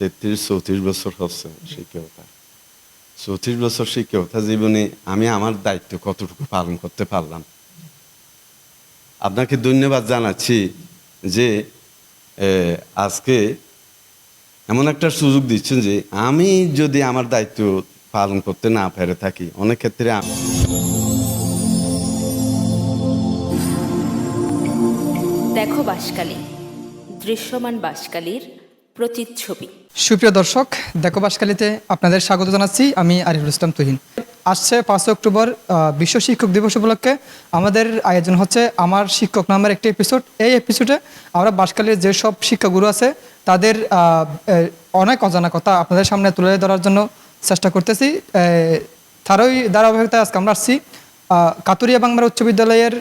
তেত্রিশ, চৌত্রিশ বছর হচ্ছে শিক্ষকতা। চৌত্রিশ বছর শিক্ষকতা জীবনে আমি আমার দায়িত্ব কতটুকু পালন করতে পারলাম। আপনাকে ধন্যবাদ জানাচ্ছি যে আজকে এমন একটা সুযোগ দিচ্ছেন যে, আমি যদি আমার দায়িত্ব পালন করতে না পেরে থাকি, অনেক ক্ষেত্রে আম- দেখো বাসকালী দৃশ্যমান বাসকালীর প্রতিচ্ছবি। সুপ্রিয় দর্শক, দেখো বাসকালিতে আপনাদের স্বাগত জানাচ্ছি আমি আরিফুল ইসলাম তুহিন। আসছে পাঁচ অক্টোবর বিশ্ব শিক্ষক দিবস উপলক্ষে আমাদের আয়োজন হচ্ছে আমার শিক্ষক নামের একটি এপিসোড এই এপিসোডে আমরা বাসকালীর যেসব শিক্ষাগুরু আছে, তাদের অনেক অজানা কথা আপনাদের সামনে তুলে ধরার জন্য চেষ্টা করতেছি। তারই ধারাবাহিকতায় আজকে আমরা আসছি কাতুরিয়া বাংলা উচ্চ বিদ্যালয়ের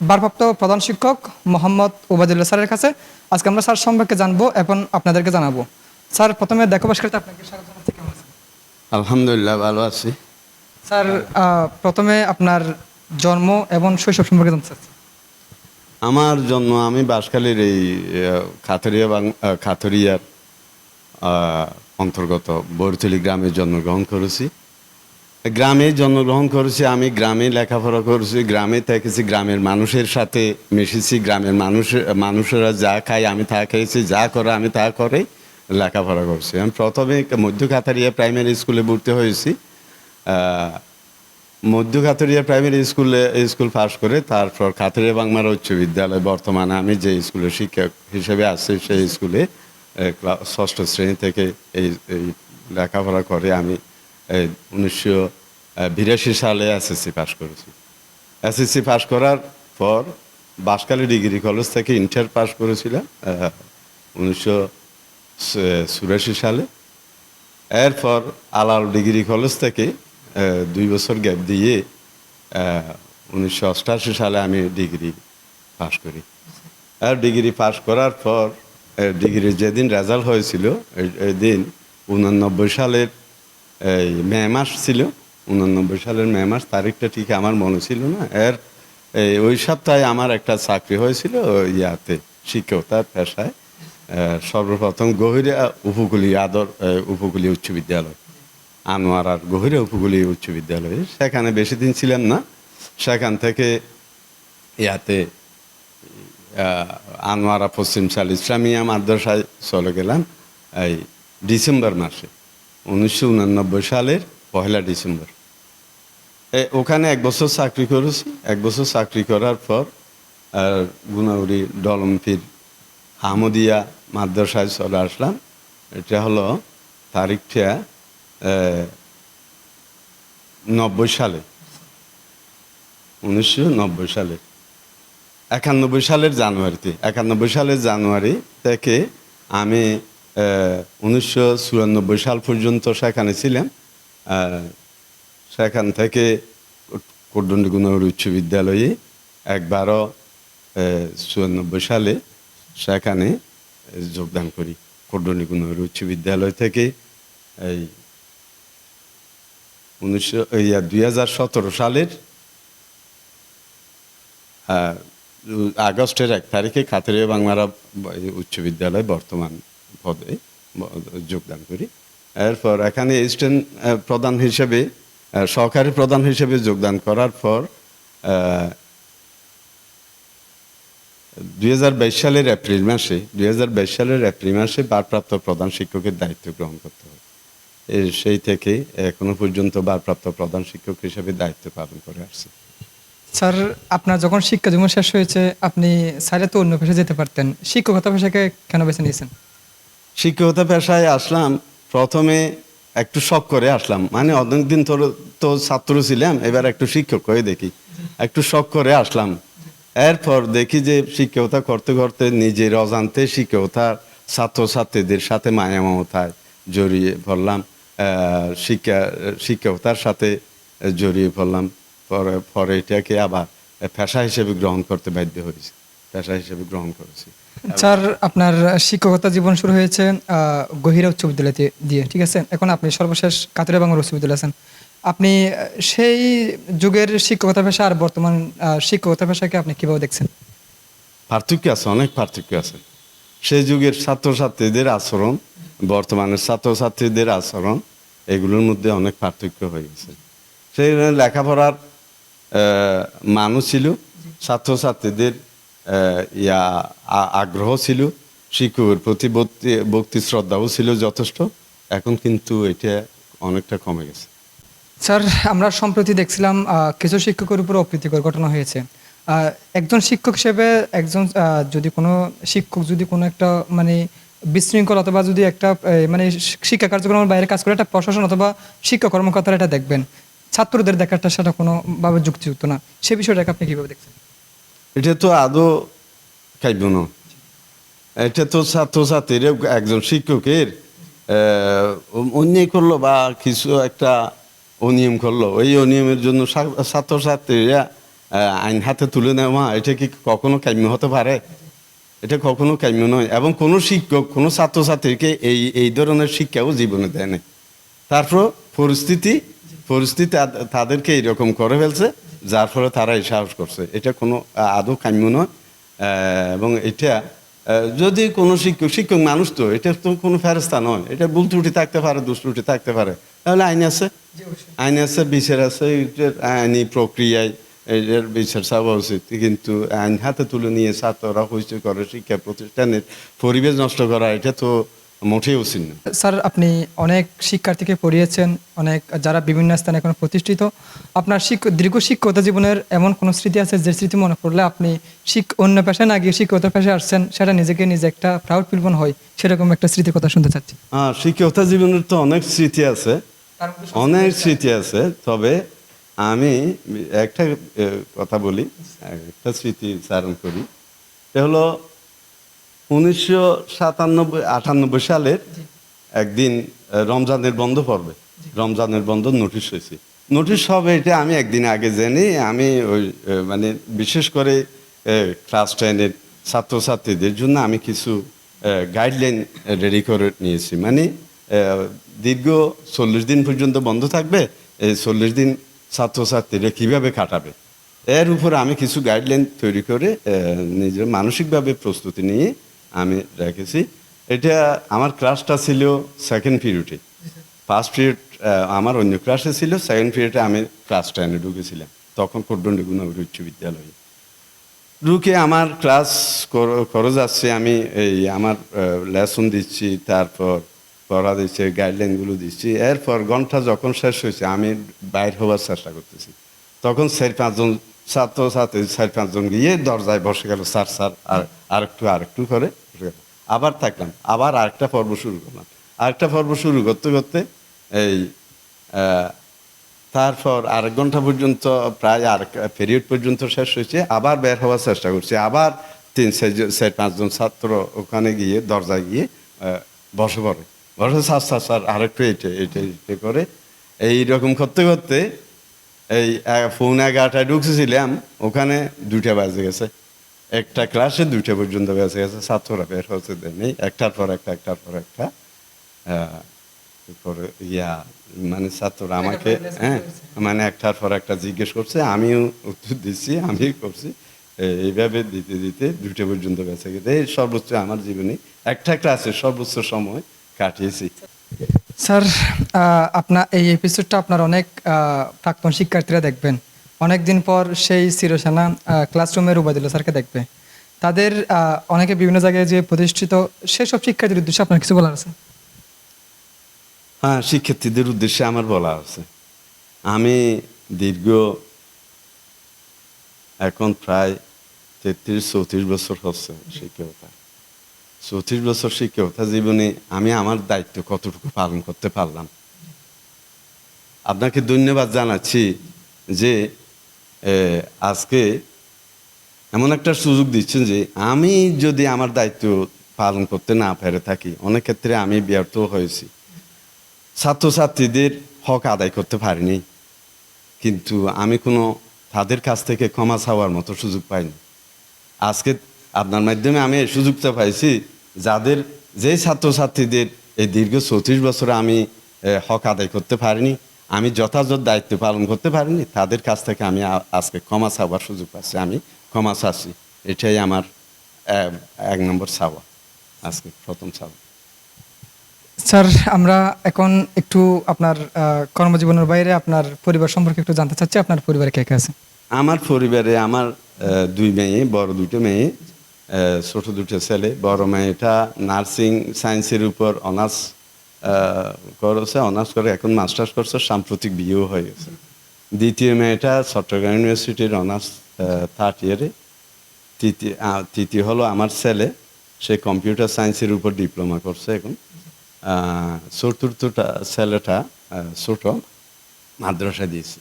ভারপ্রাপ্ত প্রধান শিক্ষক মোহাম্মদ ওবায়দুল্লাহ স্যারের কাছে আজকে আমরা স্যার সম্পর্কে জানব এবং আপনাদেরকে জানাব। স্যার প্রথমে দেখো বাসকারিতে আপনাকে স্বাগত জানাচ্ছি। কেমন আছেন? আলহামদুলিল্লাহ ভালো আছি। স্যার প্রথমে আপনার জন্ম এবং শৈশব সম্পর্কে জানতে চাচ্ছি। আমার জন্ম আমি বাঁশখালীর এই খাথরিয়ার আহ, অন্তর্গত বরতলি গ্রামে জন্মগ্রহণ করেছি। গ্রামে জন্মগ্রহণ করেছি, আমি গ্রামে লেখাপড়া করেছি, গ্রামে থেকেছি, গ্রামের মানুষের সাথে মিশেছি, গ্রামের মানুষ, মানুষেরা যা খায় আমি তা খেয়েছি, যা করে আমি তা করে লেখাপড়া করছি। আমি প্রথমে মধ্য কাতারিয়া প্রাইমারি স্কুলে ভর্তি হয়েছি। মধ্য কাতরিয়া প্রাইমারি স্কুলে, স্কুল পাস করে তারপর কাতরিয়া বাংলার উচ্চ বিদ্যালয় বর্তমানে আমি যে স্কুলে শিক্ষক হিসেবে আছি, সেই স্কুলে ষষ্ঠ শ্রেণি থেকে এই লেখাপড়া করে আমি উনিশশো বিরাশি সালে এসএসসি পাশ করেছি। এসএসসি পাশ করার পর বাঁশখালী ডিগ্রি কলেজ থেকে ইন্টার পাশ করেছিলাম উনিশশো চুরাশি সালে। এরপর আলাল ডিগ্রি কলেজ থেকে দুই বছর গ্যাপ দিয়ে উনিশশো অষ্টাশি সালে আমি ডিগ্রি পাশ করি। আর ডিগ্রি পাশ করার পর ডিগ্রির যেদিন রেজাল্ট হয়েছিল এই দিন উননব্বই সালের এই মে মাস ছিল, উনানব্বই সালের মে মাস, তারিখটা ঠিক আমার মনে ছিল না। এর এই ওই সপ্তাহে আমার একটা চাকরি হয়েছিল ইয়াতে, শিক্ষকতার পেশায়। সর্বপ্রথম গহিরা উপকূলীয় আদর উপকূলীয় উচ্চ বিদ্যালয় আনোয়ারার গহিরা উপকূলীয় উচ্চ বিদ্যালয়ে। সেখানে বেশি দিন ছিলাম না। সেখান থেকে ইয়াতে আনোয়ারা পশ্চিমশাল ইসলামিয়া মাদ্রাসায় চলে গেলাম। এই ডিসেম্বর মাসে। উনিশশো সালের পহেলা ডিসেম্বর। ওখানে এক বছর চাকরি করেছি। এক বছর চাকরি করার পর আর ডলমপির হামদিয়া মাদ্রাসায় চলে আসলাম। এটা হলো তারিখটা নব্বই সালে। উনিশশো নব্বই সালে। একানব্বই সালের জানুয়ারিতে। একানব্বই সালের জানুয়ারি থেকে আমি উনিশশো চুরানব্বই সাল পর্যন্ত সেখানে ছিলাম সেখান থেকে কোটদণ্ডী উচ্চ বিদ্যালয়ে একবারও চুরানব্বই সালে সেখানে যোগদান করি। কোটদণ্ডী উচ্চ বিদ্যালয় থেকে এই উনিশশো দুই হাজার সতেরো সালের আগস্টের এক তারিখে খাতেরিয়া বাংলারা উচ্চ বিদ্যালয় বর্তমান পদে যোগদান করি। এরপর এখানে স্টুডেন্ট প্রধান হিসেবে সহকারী প্রধান হিসেবে যোগদান করার পর দুই সালের এপ্রিল মাসে, দুই সালের এপ্রিল মাসে ভারপ্রাপ্ত প্রধান শিক্ষকের দায়িত্ব গ্রহণ করতে হয়। সেই থেকে এখনও পর্যন্ত ভারপ্রাপ্ত প্রধান শিক্ষক হিসেবে দায়িত্ব পালন করে আসছে। স্যার, আপনার যখন শিক্ষা জীবন শেষ হয়েছে, আপনি স্যারে তো অন্য পেশায় যেতে পারতেন। শিক্ষকতা পেশাকে কেন বেছে নিয়েছেন? শিক্ষকতা পেশায় আসলাম, প্রথমে একটু শখ করে আসলাম। মানে অনেকদিন তোর তো ছাত্র ছিলাম, এবার একটু শিক্ষক হয়ে দেখি। একটু শখ করে আসলাম। এরপর দেখি যে শিক্ষকতা করতে করতে নিজের অজান্তে শিক্ষকতার ছাত্রছাত্রীদের সাথে মায়া মমতায় জড়িয়ে পড়লাম। শিক্ষা, শিক্ষকতার সাথে জড়িয়ে পড়লাম। পরে পরে এটাকে আবার পেশা হিসেবে গ্রহণ করতে বাধ্য হয়েছি। পেশা হিসেবে গ্রহণ করেছি। স্যার আপনার শিক্ষকতা জীবন শুরু হয়েছে গহিরা উচ্চ বিদ্যালয় দিয়ে- ঠিক আছে? এখন আপনি সর্বশেষ কাতুরিয়া বাংলা উচ্চ বিদ্যালয়ে আছেন। আপনি সেই যুগের শিক্ষকতা পেশা আর বর্তমান শিক্ষকতা পেশাকে আপনি কীভাবে দেখছেন? পার্থক্য আছে অনেক পার্থক্য আছে। সেই যুগের ছাত্রছাত্রীদের আচরণ বর্তমানের ছাত্রছাত্রীদের আচরণ এগুলোর মধ্যে অনেক পার্থক্য হয়ে গেছে। সেই লেখাপড়ার মানুষ ছিল ছাত্রছাত্রীদের ইয়া আগ্রহ ছিল শিক্ষকের প্রতি ভক্তি- শ্রদ্ধাও ছিল যথেষ্ট, এখন কিন্তু এটা অনেকটা কমে গেছে। স্যার, আমরা সম্প্রতি দেখছিলাম কিছু শিক্ষকের উপর অপ্রীতিকর ঘটনা হয়েছে। একজন শিক্ষক হিসেবে একজন যদি কোনো শিক্ষক যদি কোনো একটা মানে বিশৃঙ্খল অথবা যদি একটা মানে শিক্ষা কার্যক্রমের বাইরে কাজ করে একটা প্রশাসন অথবা শিক্ষা কর্মকর্তারা এটা দেখবেন। ছাত্রদের দেখাটা সেটা কোনোভাবে যুক্তিযুক্ত না। সে বিষয়টাকে আপনি কীভাবে দেখছেন? এটা তো আদৌ খাইব না। এটা তো ছাত্রছাত্রীর একজন শিক্ষকের অন্যায় করল বা কিছু একটা অনিয়ম করল। ওই অনিয়মের জন্য ছাত্রছাত্রীরা আইন হাতে তুলে নেওয়া, এটা কি কখনো কাম্য হতে পারে? এটা কখনো কাম্য নয়। এবং কোনো শিক্ষক, কোনো ছাত্রছাত্রীকে এই এই ধরনের শিক্ষাও জীবনে দেয় না তারপর পরিস্থিতি পরিস্থিতি তাদেরকে এইরকম করে ফেলছে। যার ফলে তারা এই সাহস করছে। এটা কোনো আদৌ কাম্য নয়। এবং এটা যদি কোনো শিক্ষক শিক্ষক মানুষ তো এটা তো কোনো ফেরস্তা নয়। এটা ভুল ত্রুটি থাকতে পারে দুষ ত্রুটি থাকতে পারে। তাহলে আইন আছে? আইন আছে বিচার আছে এটার আইনি প্রক্রিয়ায় এটার বিচার চাওয়া উচিত। কিন্তু আইন হাতে তুলে নিয়ে ছাত্ররা হইচই করে শিক্ষা প্রতিষ্ঠানের পরিবেশ নষ্ট করা এটা তো মোটেই উচিত না স্যার আপনি অনেক শিক্ষার্থীকে পড়িয়েছেন অনেক যারা বিভিন্ন স্থানে এখন প্রতিষ্ঠিত। আপনার দীর্ঘ শিক্ষকতা জীবনের এমন কোনো স্মৃতি আছে যে স্মৃতি মনে পড়লে আপনি শিক অন্য পেশায় না গিয়ে শিক্ষকতার পেশায় আসছেন সেটা নিজেকে নিজে একটা প্রাউড ফিল মনে হয়? সেরকম একটা স্মৃতির কথা শুনতে চাচ্ছি। হ্যাঁ শিক্ষকতা জীবনের তো অনেক স্মৃতি আছে। অনেক স্মৃতি আছে তবে আমি একটা কথা বলি একটা স্মৃতি চারণ করি। এটা হলো উনিশশো সাতানব্বই আটানব্বই সালের একদিন রমজানের বন্ধ পড়বে রমজানের বন্ধ নোটিশ হয়েছে। নোটিশ হবে এটা আমি একদিন আগে জেনে আমি ওই মানে বিশেষ করে ক্লাস টেনের ছাত্রছাত্রীদের জন্য আমি কিছু গাইডলাইন রেডি করে নিয়েছি। মানে দীর্ঘ চল্লিশ দিন পর্যন্ত বন্ধ থাকবে এই চল্লিশ দিন ছাত্রছাত্রীরা কীভাবে কাটাবে? এর উপর আমি কিছু গাইডলাইন তৈরি করে নিজের মানসিকভাবে প্রস্তুতি নিয়ে আমি রেখেছি। এটা আমার ক্লাসটা ছিল সেকেন্ড পিরিয়ডে ফার্স্ট পিরিয়ড আমার অন্য ক্লাসে ছিল সেকেন্ড পিরিয়ডে আমি ক্লাস টেনে ঢুকেছিলাম। তখন কোড্ডন্ডি গুণগর উচ্চ বিদ্যালয়ে। ঢুকে আমার ক্লাস করে যাচ্ছে আমি এই আমার লেসন দিচ্ছি, তারপর পড়া দিচ্ছে গাইডলাইনগুলো দিচ্ছি। এরপর ঘণ্টা যখন শেষ হয়েছে, আমি বাইর হওয়ার চেষ্টা করতেছি। তখন চার পাঁচজন ছাত্র ছাত্রী চার পাঁচজন গিয়ে দরজায় বসে গেল, স্যার স্যার, আর আরেকটু আরেকটু করে। আবার থাকলাম, আবার আরেকটা পর্ব শুরু করলাম। আরেকটা পর্ব শুরু করতে করতে এই তারপর আরেক ঘণ্টা পর্যন্ত, প্রায় আর পিরিয়ড পর্যন্ত শেষ হয়েছে, আবার বের হওয়ার চেষ্টা করছি। আবার তিন চার পাঁচজন ছাত্র ওখানে গিয়ে, দরজায় গিয়ে বসে পড়ে। বসে, স্যার স্যার স্যার, আরেকটু এইটা এইটা এইটা করে, এইরকম করতে করতে এই ফোন এগারোটায় ঢুকছিলাম ওখানে দুইটা বাজে গেছে। একটা ক্লাসে দুইটা পর্যন্ত বেঁচে গেছে ছাত্ররা বের হচ্ছে দেয়নি একটার পর একটা একটার পর একটা। আহ, ইয়া মানে ছাত্ররা আমাকে হ্যাঁ মানে একটার পর একটা জিজ্ঞেস করছে আমিও উত্তর দিচ্ছি আমি করছি। এইভাবে দিতে দিতে দুটো পর্যন্ত বেঁচে গেছে। এই সর্বোচ্চ আমার জীবনে একটা ক্লাসের সর্বোচ্চ সময় কাটিয়েছি। স্যার আপনার এই এপিসোডটা আপনার অনেক প্রাক্তন শিক্ষার্থীরা দেখবেন। অনেক দিন পর সেই চিরসেনা ক্লাসরুমের উবাদিল স্যারকে দেখবে। তাদের অনেকে বিভিন্ন জায়গায় যে প্রতিষ্ঠিত, সেসব শিক্ষার্থীর উদ্দেশ্যে আপনার কিছু বলার আছে? হ্যাঁ শিক্ষার্থীদের উদ্দেশ্যে আমার বলা আছে। আমি দীর্ঘ এখন প্রায় তেত্রিশ, চৌত্রিশ বছর হচ্ছে শিক্ষকতা। চৌত্রিশ বছর শিক্ষকতা জীবনে আমি আমার দায়িত্ব কতটুকু পালন করতে পারলাম। আপনাকে ধন্যবাদ জানাচ্ছি যে আজকে এমন একটা সুযোগ দিচ্ছেন যে, আমি যদি আমার দায়িত্ব পালন করতে না পেরে থাকি, অনেক ক্ষেত্রে আমি ব্যর্থ হয়েছি। ছাত্রছাত্রীদের হক আদায় করতে পারিনি, কিন্তু আমি কোনো তাদের কাছ থেকে ক্ষমা চাওয়ার মতো সুযোগ পাইনি। আজকে আপনার মাধ্যমে আমি এই সুযোগটা পাইছি যাদের যে ছাত্রছাত্রীদের এই দীর্ঘ চৌত্রিশ বছরে আমি হক আদায় করতে পারিনি আমি যথাযথ দায়িত্ব পালন করতে পারিনি তাদের কাছ থেকে আমি আজকে ক্ষমা চাওয়ার সুযোগ পাচ্ছি আমি ক্ষমা চাচ্ছি। এটাই আমার এক নম্বর চাওয়া আজকে প্রথম চাওয়া। স্যার আমরা এখন একটু আপনার কর্মজীবনের বাইরে আপনার পরিবার সম্পর্কে একটু জানতে চাচ্ছি আপনার পরিবারে কে কে আছে? আমার পরিবারে আমার দুই মেয়ে বড় দুটো মেয়ে ছোট দুটো ছেলে, বড় মেয়েটা নার্সিং সায়েন্সের উপর অনার্স করেছে, অনার্স করে এখন মাস্টার্স করছে, সাম্প্রতিক বিয়েও হয়ে গেছে। দ্বিতীয় মেয়েটা চট্টগ্রাম ইউনিভার্সিটির অনার্স থার্ড ইয়ারে তৃতীয় তৃতীয় হলো আমার ছেলে, সে কম্পিউটার সায়েন্সের উপর ডিপ্লোমা করছে এখন। চতুর্থটা ছেলেটা ছোট, মাদ্রাসা দিয়েছে।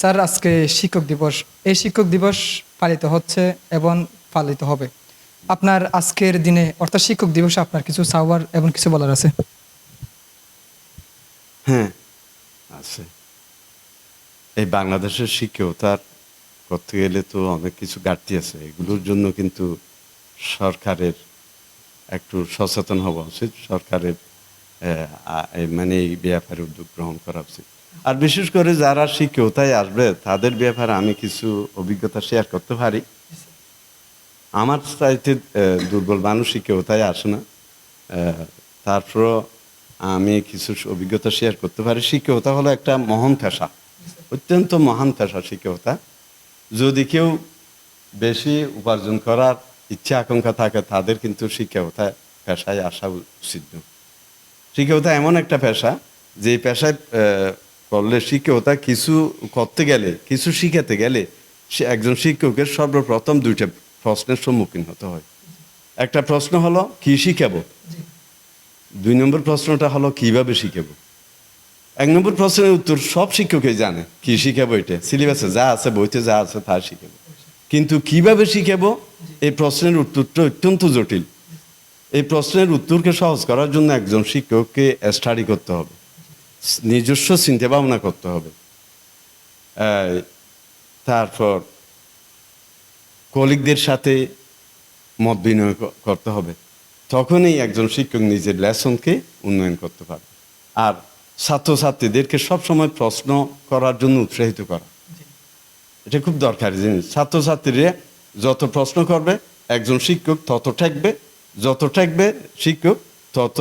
স্যার, আজকে শিক্ষক দিবস, এই শিক্ষক দিবস পালিত হচ্ছে এবং পালিত হবে। আপনার আজকের দিনে, অর্থাৎ শিক্ষক দিবসে আপনার কিছু সাওয়ার এবং কিছু বলার আছে? হ্যাঁ আছে। এই বাংলাদেশের শিক্ষকতার করতে গেলে তো অনেক কিছু ঘাটতি আছে। এগুলোর জন্য কিন্তু সরকারের একটু সচেতন হওয়া উচিত। সরকারের মানে এই ব্যাপারে উদ্যোগ গ্রহণ করা উচিত। আর বিশেষ করে যারা শিক্ষকতায় আসবে, তাদের ব্যাপারে আমি কিছু অভিজ্ঞতা শেয়ার করতে পারি। আমার চাইতে দুর্বল মানুষ শিক্ষকতায় আসে না। তারপরও আমি কিছু অভিজ্ঞতা শেয়ার করতে পারি। শিক্ষকতা হলো একটা মহান পেশা, অত্যন্ত মহান পেশা শিক্ষকতা। যদি কেউ বেশি উপার্জন করার ইচ্ছা, আকাঙ্ক্ষা থাকে, তাদের কিন্তু শিক্ষকতা পেশায় আসা উচিত। শিক্ষকতা এমন একটা পেশা যে পেশায় করলে শিক্ষকতা কিছু করতে গেলে, কিছু শিখাতে গেলে সে একজন শিক্ষকের সর্বপ্রথম দুইটা প্রশ্নের সম্মুখীন হতে হয়। একটা প্রশ্ন হলো, কি শিখাবো? দুই নম্বর প্রশ্নটা হলো, কীভাবে শিখাবো? এক নম্বর প্রশ্নের উত্তর সব শিক্ষকই জানে, কি শিখাবো এটা? সিলেবাসে যা আছে, বইতে যা আছে, তা শিখাবো। কিন্তু কীভাবে শিখাবো? এই প্রশ্নের উত্তরটা অত্যন্ত জটিল। এই প্রশ্নের উত্তরকে সহজ করার জন্য একজন শিক্ষককে স্টাডি করতে হবে। নিজস্ব চিন্তা ভাবনা করতে হবে। তারপর কলিগদের সাথে মত বিনিময় করতে হবে। তখনই একজন শিক্ষক নিজের লেসনকে উন্নয়ন করতে পারবে। আর ছাত্রছাত্রীদেরকে সবসময় প্রশ্ন করার জন্য উৎসাহিত করা। এটা খুব দরকারি জিনিস। ছাত্রছাত্রীরা যত প্রশ্ন করবে, একজন শিক্ষক তত ঠেকবে, যত ঠেকবে শিক্ষক তত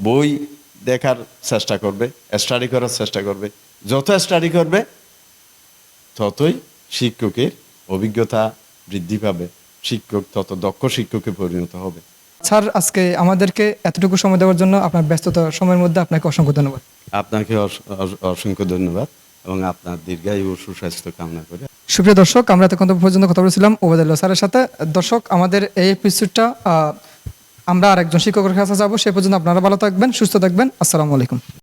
বই দেখার চেষ্টা করবে স্টাডি করার চেষ্টা করবে। যত স্টাডি করবে, ততই শিক্ষকের অভিজ্ঞতা বৃদ্ধি পাবে। শিক্ষক তত দক্ষ শিক্ষকে পরিণত হবে। স্যার আজকে আমাদেরকে এতটুকু সময় দেওয়ার জন্য আপনার ব্যস্ততা সময়ের মধ্যে আপনাকে অসংখ্য ধন্যবাদ। আপনাকে অস- অস- অসংখ্য ধন্যবাদ এবং আপনার দীর্ঘায়ু ও সুস্বাস্থ্য কামনা করে। সুপ্রিয় দর্শক আমরা এতক্ষণ পর্যন্ত কথা বলেছিলাম ওবায়দুল্লাহ স্যারের সাথে। দর্শক আমাদের এই এপিসোডটা আমরা আরেকজন শিক্ষকের কাছে যাব। সে পর্যন্ত আপনারা ভালো থাকবেন সুস্থ থাকবেন। আসসালামু আলাইকুম।